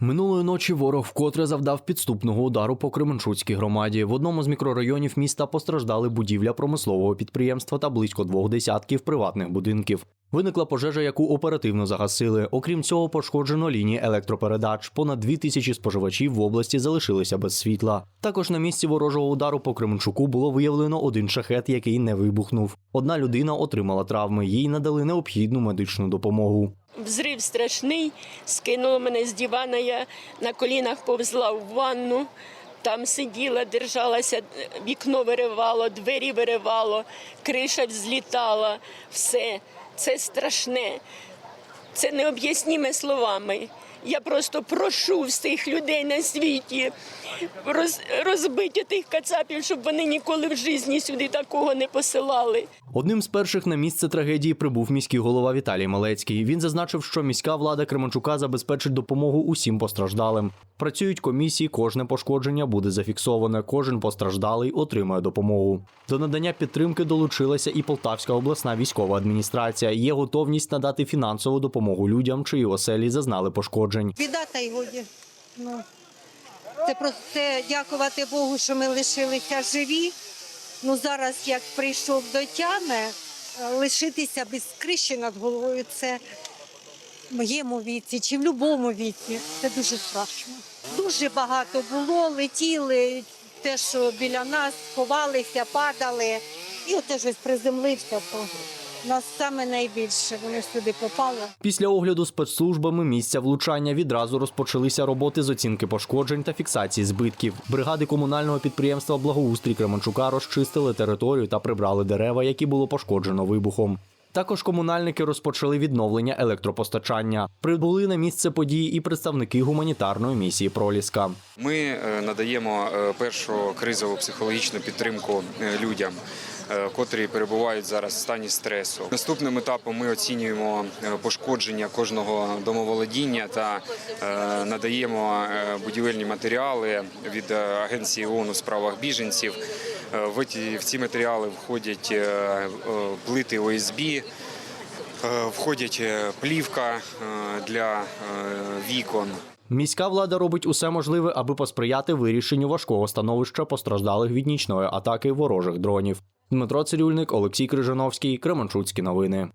Минулої ночі ворог вкотре завдав підступного удару по Кременчуцькій громаді. В одному з мікрорайонів міста постраждали будівля промислового підприємства та близько двох десятків приватних будинків. Виникла пожежа, яку оперативно загасили. Окрім цього, пошкоджено лінії електропередач. Понад дві тисячі споживачів в області залишилися без світла. Також на місці ворожого удару по Кременчуку було виявлено один шахет, який не вибухнув. Одна людина отримала травми. Їй надали необхідну медичну допомогу. Взрив страшний, скинуло мене з дивана, я на колінах повзла в ванну. Там сиділа, держалася, вікно виривало, двері виривало, криша злітала, все. Це страшне. Це необ'ясніми словами. Я просто прошу всіх людей на світі роз, розбити тих кацапів, щоб вони ніколи в житті сюди такого не посилали. Одним з перших на місце трагедії прибув міський голова Віталій Малецький. Він зазначив, що міська влада Кременчука забезпечить допомогу усім постраждалим. Працюють комісії, кожне пошкодження буде зафіксоване. Кожен постраждалий отримає допомогу. До надання підтримки долучилася і Полтавська обласна військова адміністрація. Є готовність надати фінансову допомогу людям, чиї оселі зазнали пошкоджень. Біда та й годі. Ну, це просто дякувати Богу, що ми лишилися живі. Ну зараз, як прийшов до тями, е, лишитися без криші над головою це в моєму віці чи в будь-якому віці. Це дуже страшно. Дуже багато було, летіли, те, що біля нас ховалися, падали. І оте щось приземлився, то нас саме найбільше вони сюди попали. Після огляду спецслужбами місця влучання відразу розпочалися роботи з оцінки пошкоджень та фіксації збитків. Бригади комунального підприємства Благоустрій Кременчука розчистили територію та прибрали дерева, які було пошкоджено вибухом. Також комунальники розпочали відновлення електропостачання. Прибули на місце події і представники гуманітарної місії Проліска. Ми е, надаємо е, першу кризову психологічну підтримку е, людям. Е, Котрі перебувають зараз в стані стресу. Наступним етапом ми оцінюємо е, пошкодження кожного домоволодіння та е, надаємо будівельні матеріали від агенції ООН у справах біженців. В ці, матеріали входять плити ОСБ, входять плівка для вікон. Міська влада робить усе можливе, аби посприяти вирішенню важкого становища постраждалих від нічної атаки ворожих дронів. Дмитро Цирюльник, Олексій Крижановський, Кременчуцькі новини.